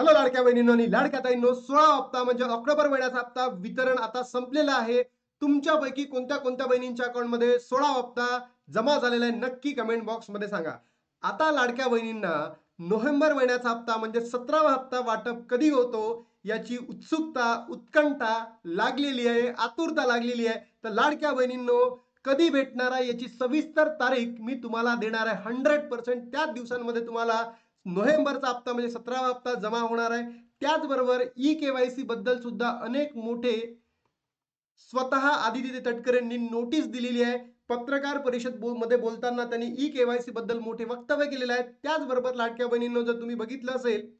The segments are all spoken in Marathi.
हॅलो लाडक्या बहिणींनो आणि लाडक्या ताईंनो सोळा हप्ता म्हणजे ऑक्टोबर महिन्याचा हप्ता वितरण आता संपलेला आहे. तुमच्यापैकी कोणत्या कोणत्या बहिणींच्या अकाउंटमध्ये सोळा हप्ता जमा झालेला आहे नक्की कमेंट बॉक्समध्ये सांगा. आता लाडक्या बहिणींना नोव्हेंबर महिन्याचा हप्ता म्हणजे सतरावा हप्ता वाटप कधी होतो याची उत्सुकता उत्कंठा लागलेली आहे आतुरता लागलेली आहे. तर लाडक्या बहिणींनो कधी भेटणार आहे याची सविस्तर तारीख मी तुम्हाला देणार आहे. हंड्रेड पर्सेंट त्याच दिवसांमध्ये तुम्हाला नोव्हेंबरचा हप्ता म्हणजे सतरावा हप्ता जमा होणार आहे. त्याचबरोबर ई केवायसी बद्दल सुद्धा अनेक मोठे स्वतः आदित्य तटकरेंनी नोटीस दिलेली आहे. पत्रकार परिषद बो- मध्ये बोलताना त्यांनी ई केवायसी बद्दल मोठे वक्तव्य केलेले आहे. त्याचबरोबर लाडक्या बहिणींनो जर तुम्ही बघितलं असेल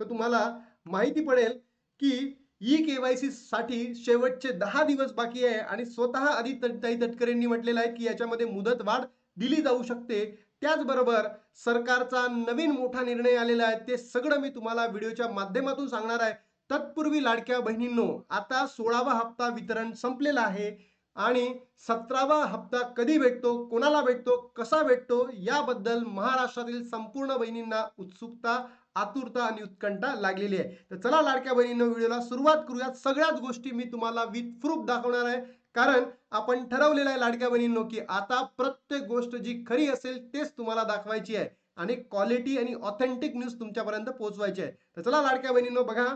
तर तुम्हाला माहिती पडेल की ई केवायसी साठी शेवटचे दहा दिवस बाकी आहे आणि स्वतः आदित्य तटकरेंनी म्हटलेलं आहे की याच्यामध्ये मुदत वाढ दिली जाऊ शकते. त्याचबरोबर सरकारचा नवीन मोठा निर्णय आलेला आहे. ते सगळं मी तुम्हाला व्हिडिओच्या माध्यमातून सांगणार आहे. तत्पूर्वी लाडक्या बहिणींनो आता सोळावा हप्ता वितरण संपलेला आहे आणि सतरावा हप्ता कधी भेटतो कोणाला भेटतो कसा भेटतो याबद्दल महाराष्ट्रातील संपूर्ण बहिणींना उत्सुकता आतुरता आणि उत्कंठा लागलेली आहे. तर चला लाडक्या बहिणींना व्हिडिओला सुरुवात करूयात. सगळ्याच गोष्टी मी तुम्हाला विथ प्रूफ दाखवणार आहे. कारण आपण ठरवलेलं आहे लाडक्या बहिणींनो की आता प्रत्येक गोष्ट जी खरी असेल तेच तुम्हाला दाखवायची आहे आणि क्वालिटी आणि ऑथेंटिक न्यूज तुमच्यापर्यंत पोहोचवायची आहे. तर चला लाडक्या बहिणींनो बघा.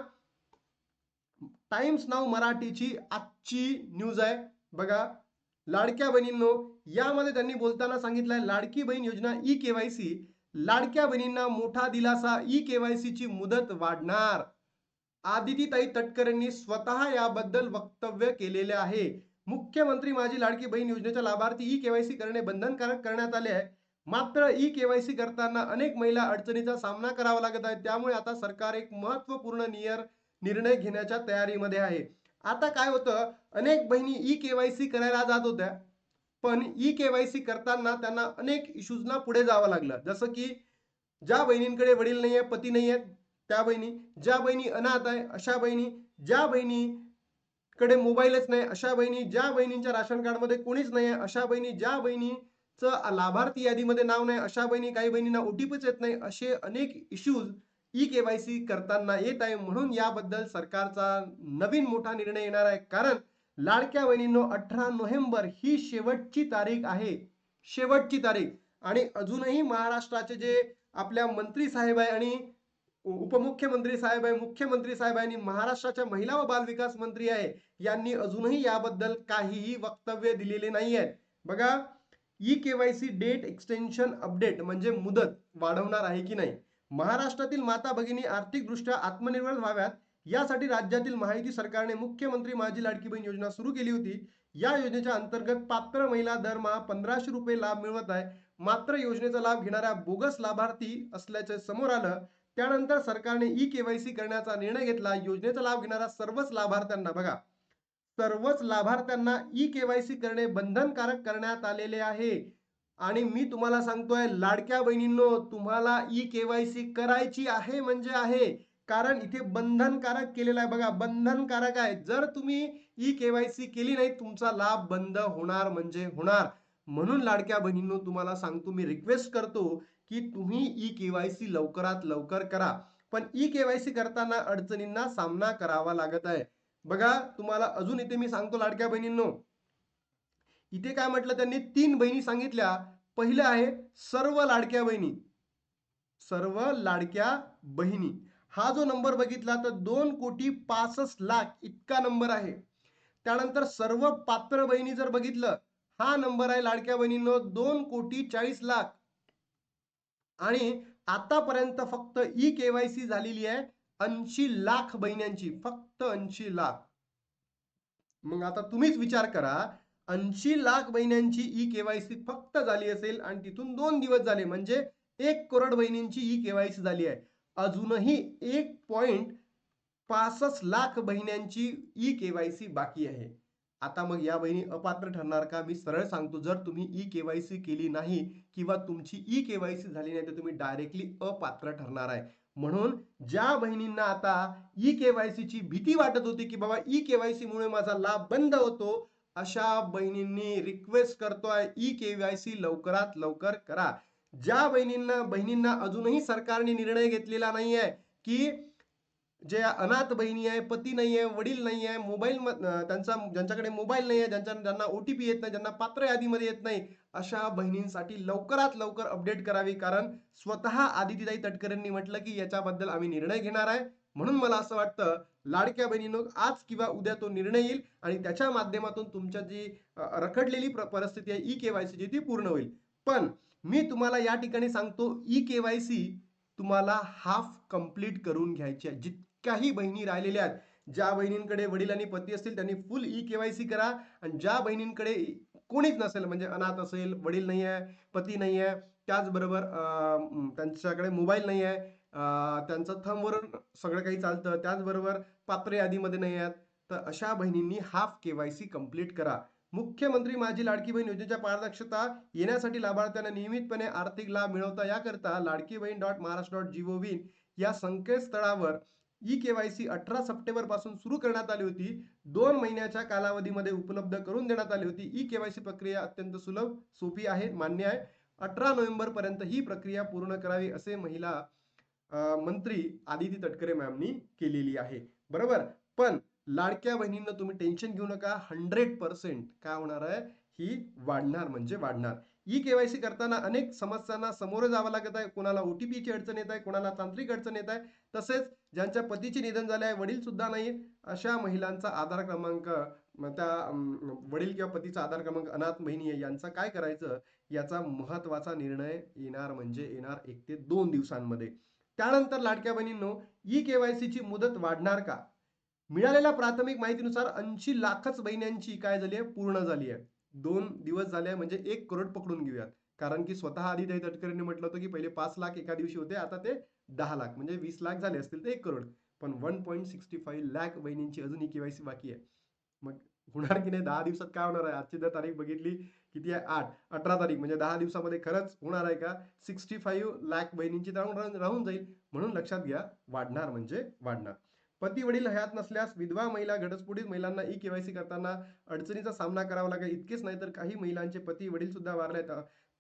टाइम्स नाव मराठीची आजची न्यूज आहे. बघा. लाडक्या बहिणींनो यामध्ये त्यांनी बोलताना सांगितलंय लाडकी बहीण योजना ई केवायसी लाडक्या बहिणींना मोठा दिलासा ई केवायसी ची मुदत वाढणार. आदितीताई तटकरेंनी स्वतः याबद्दल वक्तव्य केलेले आहे. मुख्यमंत्री माझी लाडकी बहीण योजनेच्या लाभार्थी ई केवायसी करणे बंधनकारक करण्यात आले आहे. मात्र ई केवायसी करताना अनेक महिला अडचणीचा सामना करावा लागत आहे. त्यामुळे आता सरकार एक महत्त्वपूर्ण नियर निर्णय घेण्याच्या तयारीमध्ये आहे. आता काय होतं? अनेक बहिणी ई केवायसी करायला जात होत्या. पण ई केवायसी करताना त्यांना अनेक इश्यूजना पुढे जावं लागलं. जसं की ज्या बहिणींकडे वडील नाही आहे पती नाही आहेत त्या बहिणी ज्या बहिणी अनाथ आहे अशा बहिणी ज्या बहिणी कडे मोबाईलच नाही. अशा बहिणी ज्या बहिणींच्या राशन कार्डमध्ये कोणीच नाही आहे अशा बहिणी ज्या बहिणीचं लाभार्थी यादीमध्ये नाव नाही अशा बहिणी काही बहिणींना ओटीपीच येत नाही असे अनेक इश्यूज ई केवायसी करताना येत आहे. म्हणून याबद्दल सरकारचा नवीन मोठा निर्णय येणार आहे. कारण लाडक्या बहिणींनो अठरा नोव्हेंबर ही शेवटची तारीख आहे. शेवटची तारीख. आणि अजूनही महाराष्ट्राचे जे आपल्या मंत्री साहेब आहे आणि उपमुख्यमंत्री साहेब आहे मुख्यमंत्री साहेब आणि महाराष्ट्राच्या महिला व बालविकास मंत्री आहे यांनी अजूनही याबद्दल काहीही वक्तव्य दिलेले नाही आहेत बघा e KYC date extension update म्हणजे मुदत वाढवणार आहे की नाही? महाराष्ट्रातील माता भगिनी आर्थिकदृष्ट्या आत्मनिर्भर व्हाव्यात यासाठी राज्यातील माहिती सरकारने मुख्यमंत्री माझी लाडकी बहीण योजना सुरू केली होती. या योजनेच्या अंतर्गत पात्र महिला दरमहा पंधराशे रुपये लाभ मिळवत आहे. मात्र योजनेचा लाभ घेणाऱ्या बोगस लाभार्थी असल्याचे समोर आलं. त्यानंतर सरकारने ई केवायसी करण्याचा निर्णय घेतला. योजनेचा लाभ घेणाऱ्या सर्वच लाभार्थ्यांना बघा. सर्वच लाभार्थ्यांना ई केवायसी करणे बंधनकारक करण्यात आलेले आहे. आणि मी तुम्हाला सांगतोय लाडक्या बहिणींनो तुम्हाला ई केवायसी करायची आहे म्हणजे आहे. कारण इथे बंधनकारक केलेलं आहे. बघा बंधनकारक आहे. जर तुम्ही ई केवायसी केली नाही तुमचा लाभ बंद होणार म्हणजे होणार. म्हणून लाडक्या बहिणींनो तुम्हाला सांगतो मी रिक्वेस्ट करतो की तुम्ही ई केवायसी लवकरात लवकर करा. पण ई केवायसी करताना अडचणींना सामना करावा लागत आहे. बघा तुम्हाला अजून इथे मी सांगतो लाडक्या बहिणींनो. इथे काय म्हटलं त्यांनी? तीन बहिणी सांगितल्या. पहिलं आहे सर्व लाडक्या बहिणी. सर्व लाडक्या बहिणी. हा जो नंबर बघितला तर दोन कोटी पासष्ट लाख इतका नंबर आहे. त्यानंतर सर्व पात्र बहिणी जर बघितलं हा नंबर आहे लाडक्या बहिणींनो दोन कोटी चाळीस लाख. आणि आतापर्यंत फक्त ई केवायसी झालेली आहे ऐंशी लाख बहिण्यांची फक्त ऐंशी लाख. मग आता तुम्हीच विचार करा ऐंशी लाख बहिण्यांची ई केवायसी फक्त झाली असेल आणि तिथून दोन दिवस झाले म्हणजे एक करोड बहिणींची ई केवायसी झाली आहे. अजूनही एक पॉइंट पासष्ट लाख बहिण्यांची ई केवायसी बाकी आहे. आता मग या बहिणी अपात्र ठरणार का? मी सरळ सांगतो जर तुम्ही ई केवायसी केली नाही किंवा तुमची ई केवायसी झाली नाही तर तुम्ही डायरेक्टली अपात्र ठरणार आहे. म्हणून ज्या बहिणींना आता ई केवायसीची भीती वाटत होती की बाबा ई केवायसी मुळे माझा लाभ बंद होतो अशा बहिणींनी रिक्वेस्ट करतोय ई केवायसी लवकरात लवकर करा. ज्या बहिणींना बहिणींना अजूनही सरकारने निर्णय घेतलेला नाही आहे की जे अनाथ बहिणी आहे पती नाही आहे वडील नाही आहे मोबाईल त्यांचा ज्यांच्याकडे मोबाईल नाही आहे ज्यांच्या ज्यांना ओ टी पी येत नाही ज्यांना पात्र यादीमध्ये येत नाही अशा बहिणींसाठी लवकरात लवकर अपडेट करावी. कारण स्वतः आदितीताई तटकरेंनी म्हटलं की याच्याबद्दल आम्ही निर्णय घेणार आहे. म्हणून मला असं वाटतं लाडक्या बहिणीनं आज किंवा उद्या तो निर्णय येईल आणि त्याच्या माध्यमातून तुमच्या जी रखडलेली परिस्थिती आहे ई केवायसीची ती पूर्ण होईल. पण मी तुम्हाला या ठिकाणी सांगतो ई केवायसी तुम्हाला हाफ कंप्लीट करून घ्यायची आहे. जितक्याही बहिणी राहिलेल्या आहेत. ज्या बहिणींकडे वडील आणि पती असतील त्यांनी फुल ई केवायसी करा. आणि ज्या बहिणींकडे कोणीच नसेल म्हणजे अनाथ असेल वडील नाही आहे पती नाही आहे त्याचबरोबर त्यांच्याकडे मोबाईल नाही आहे त्यांचं थंबवरून सगळं काही चालतं त्याचबरोबर पात्र यादीमध्ये नाही आहेत तर अशा बहिणींनी हाफ केवायसी कंप्लीट करा. मुख्यमंत्री माझी लाडकी बहीण योजनेच्या पारदर्शकता येण्यासाठी लाभार्थ्यांना नियमितपणे आर्थिक लाभ मिळवता याकरता लाडकी बहीण डॉट महाराष्ट्र डॉट जीओ या संकेतस्थळावर ई केवायसी अठरा सप्टेंबरपासून सुरू करण्यात आली होती. दोन महिन्याच्या कालावधीमध्ये उपलब्ध करून देण्यात आली होती. ई केवायसी प्रक्रिया अत्यंत सुलभ सोपी आहे मान्य आहे. अठरा नोव्हेंबर पर्यंत ही प्रक्रिया पूर्ण करावी असे महिला मंत्री आदिती तटकरे मॅमनी केलेली आहे. बरोबर? पण लाडक्या बहिणींना तुम्ही टेन्शन घेऊ नका. हंड्रेड पर्सेंट काय होणार आहे? ही वाढणार म्हणजे वाढणार. ई केवायसी करताना अनेक समस्यांना सामोरं जावं लागत आहे. कोणाला ओटीपीची अडचण येत आहे कोणाला तांत्रिक अडचण येत आहे. तसेच ज्यांच्या पतीचे निधन झाले आहे वडील सुद्धा नाही अशा महिलांचा आधार क्रमांक त्या वडील किंवा पतीचा आधार क्रमांक अनाथ बहिणी आहे यांचा काय करायचं? याचा महत्त्वाचा निर्णय येणार म्हणजे येणार एक ते दोन दिवसांमध्ये. त्यानंतर लाडक्या बहिणींनो ई केवायसीची मुदत वाढणार का? मिळालेल्या प्राथमिक माहितीनुसार ऐंशी लाखच बहिण्यांची काय झाली आहे? पूर्ण झाली आहे. दोन दिवस झाले म्हणजे एक करोड पकडून घेऊयात. कारण की स्वतः आदित्य तटकरेंनी म्हटलं होतं की पहिले पाच लाख एका दिवशी होते आता ते दहा लाख म्हणजे वीस लाख झाले असतील ते एक करोड. पण one point sixty five lakh वहिनींची अजून ही केवायसी बाकी आहे. मग होणार की नाही? दहा दिवसात काय होणार आहे? आजची जर तारीख बघितली किती आहे? आठ. अठरा तारीख म्हणजे दहा दिवसामध्ये खरंच होणार आहे का? सिक्स्टी फाईव्ह लाख बहिणींची राहून राहून जाईल. म्हणून लक्षात घ्या वाढणार म्हणजे वाढणार. पती वडील हयात नसल्यास विधवा महिला घटस्फोटित महिलांना ई केवायसी करताना अडचणीचा सामना करावा लागेल. इतकेच नाही तर काही महिलांचे पती वडील सुद्धा वारले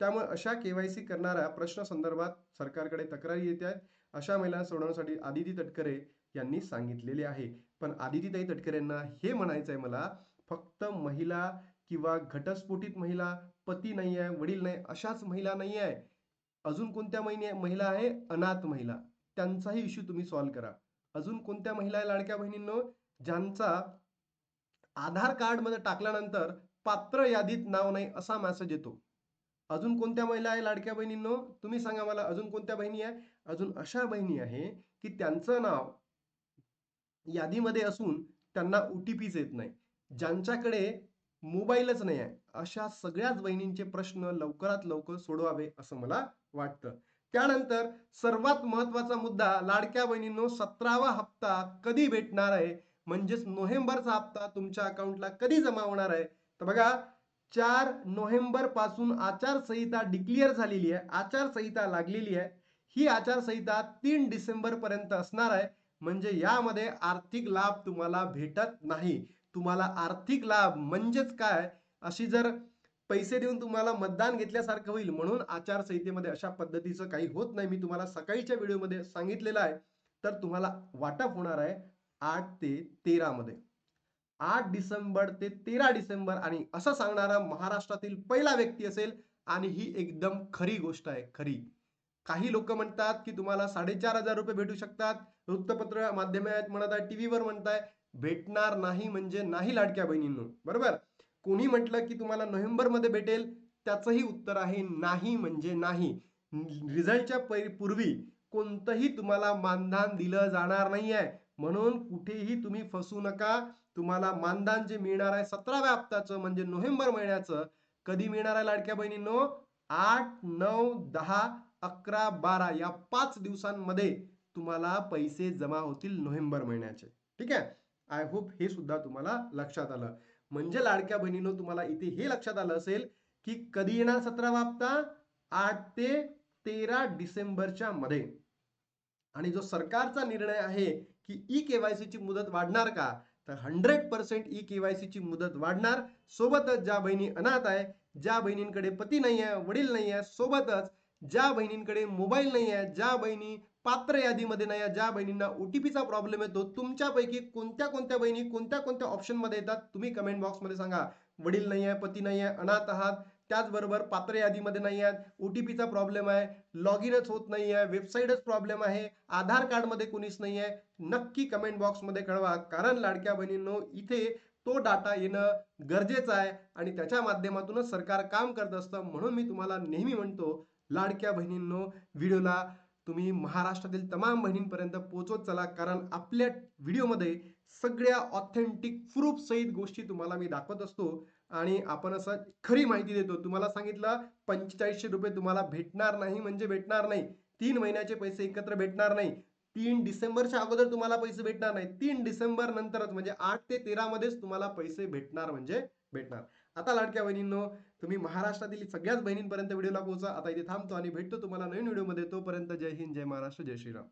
त्यामुळे अशा केवायसी करणाऱ्या प्रश्न संदर्भात सरकारकडे तक्रारी येत आहेत. अशा महिलांना सोडवण्यासाठी आदिती तटकरे यांनी सांगितलेले आहे. पण आदितीताई तटकरेंना हे म्हणायचं आहे मला फक्त महिला किंवा घटस्फोटित महिला पती नाही आहे वडील नाही अशाच महिला नाही आहे. अजून कोणत्या महिने महिला आहे? अनाथ महिला. त्यांचाही इश्यू तुम्ही सॉल्व्ह करा. अजून कोणत्या महिला आहे लाडक्या बहिणींनो? ज्यांचा आधार कार्डमध्ये टाकल्यानंतर पात्र यादीत नाव नाही असा मॅसेज येतो. अजून कोणत्या महिला आहे लाडक्या बहिणींनो? तुम्ही सांगा मला अजून कोणत्या बहिणी आहे? अजून अशा बहिणी आहे की त्यांचं नाव यादीमध्ये असून त्यांना ओटीपीच येत नाही. ज्यांच्याकडे मोबाईलच नाही आहे अशा सगळ्याच बहिणींचे प्रश्न लवकरात लवकर सोडवावे असं मला वाटतं. त्यानंतर सर्वात महत्त्वाचा मुद्दा लाडक्या बहिणींनो सतरावा हप्ता कधी भेटणार आहे? म्हणजेच नोव्हेंबरचा हप्ता तुमच्या अकाउंटला कधी जमा होणार आहे? तर बघा चार नोव्हेंबरपासून आचारसंहिता डिक्लेअर झालेली आहे. आचारसंहिता लागलेली आहे. ही आचारसंहिता तीन डिसेंबरपर्यंत असणार आहे. म्हणजे यामध्ये आर्थिक लाभ तुम्हाला भेटत नाही. तुम्हाला आर्थिक लाभ म्हणजेच काय? अशी जर पैसे देऊन तुम्हाला मतदान घेतल्यासारखं होईल म्हणून आचारसंहितेमध्ये अशा पद्धतीचं काही होत नाही. मी तुम्हाला सकाळीच्या व्हिडिओमध्ये सांगितलेलं आहे. तर तुम्हाला वाटप होणार आहे आठ ते तेरामध्ये आठ डिसेंबर ते तेरा डिसेंबर आणि असं सांगणारा महाराष्ट्रातील पहिला व्यक्ती असेल आणि ही एकदम खरी गोष्ट आहे खरी. काही लोक म्हणतात की तुम्हाला साडेचार हजार रुपये भेटू शकतात. वृत्तपत्र माध्यमे आहेत म्हणत आहे टीव्हीवर म्हणताय भेटणार नाही म्हणजे नाही लाडक्या बहिणींनो. बरोबर? कोणी म्हटलं की तुम्हाला नोव्हेंबरमध्ये भेटेल त्याचंही उत्तर आहे नाही म्हणजे नाही. रिझल्टच्या पूर्वी कोणतंही तुम्हाला मानधन दिलं जाणार नाही आहे म्हणून कुठेही तुम्ही फसू नका. तुम्हाला मानधन जे मिळणार आहे सतराव्या हप्त्याचं म्हणजे नोव्हेंबर महिन्याचं कधी मिळणार आहे लाडक्या बहिणींनो? आठ नऊ दहा अकरा बारा या पाच दिवसांमध्ये तुम्हाला पैसे जमा होतील नोव्हेंबर महिन्याचे. ठीक आहे? आय होप हे सुद्धा तुम्हाला लक्षात आलं. म्हणजे लाडक्या बहिणीनो तुम्हाला इथे हे लक्षात आलं असेल की कधी येणार सतरावा हप्ता? आठ ते तेरा डिसेंबरच्या मध्ये. आणि जो सरकारचा निर्णय आहे की ई केवायसीची मुदत वाढणार का? तर हंड्रेड पर्सेंट ई केवायसीची मुदत वाढणार. सोबतच ज्या बहिणी अनाथ आहे ज्या बहिणींकडे पती नाही आहे वडील नाही आहे सोबतच ज्या बहिणींकडे मोबाईल नाही आहे ज्या बहिणी पात्र यादीमध्ये नाही आहे ज्या बहिणींना ओ टी पीचा प्रॉब्लेम येतो तुमच्यापैकी कोणत्या कोणत्या बहिणी कोणत्या कोणत्या ऑप्शनमध्ये येतात? तुम्ही कमेंट बॉक्समध्ये सांगा. वडील नाही आहे पती नाही आहे अनाथ आहात त्याचबरोबर पात्र यादीमध्ये नाही आहेत ओटीपीचा प्रॉब्लेम आहे लॉग इनच होत नाही आहे वेबसाईटच प्रॉब्लेम आहे आधार कार्डमध्ये कोणीच नाही आहे. नक्की कमेंट बॉक्समध्ये कळवा कारण लाडक्या बहिणींनो इथे तो डाटा येणं गरजेचं आहे आणि त्याच्या माध्यमातूनच सरकार काम करत असतं. म्हणून मी तुम्हाला नेहमी म्हणतो लाडक्या बहिणींनो व्हिडिओला तुम्ही महाराष्ट्रातील तमाम बहिणींपर्यंत पोचवत चला कारण आपल्या व्हिडिओमध्ये सगळ्या ऑथेंटिक प्रूफ सहित गोष्टी तुम्हाला मी दाखवत असतो. आणि आपण असं खरी माहिती देतो. तुम्हाला सांगितलं पंचेचाळीसशे रुपये तुम्हाला भेटणार नाही म्हणजे भेटणार नाही. तीन महिन्याचे पैसे एकत्र भेटणार नाही. तीन डिसेंबरच्या अगोदर तुम्हाला पैसे भेटणार नाही. तीन डिसेंबर नंतरच म्हणजे आठ ते तेरा मध्येच तुम्हाला पैसे भेटणार म्हणजे भेटणार. आता लाडक्या बहिणींनो तुम्ही महाराष्ट्रातील सगळ्याच बहिणींपर्यंत व्हिडिओला पोहोचा. आता इथे थांबतो आणि भेटतो तुम्हाला नवीन व्हिडिओमध्ये. तोपर्यंत जय हिंद जय महाराष्ट्र जय श्रीराम.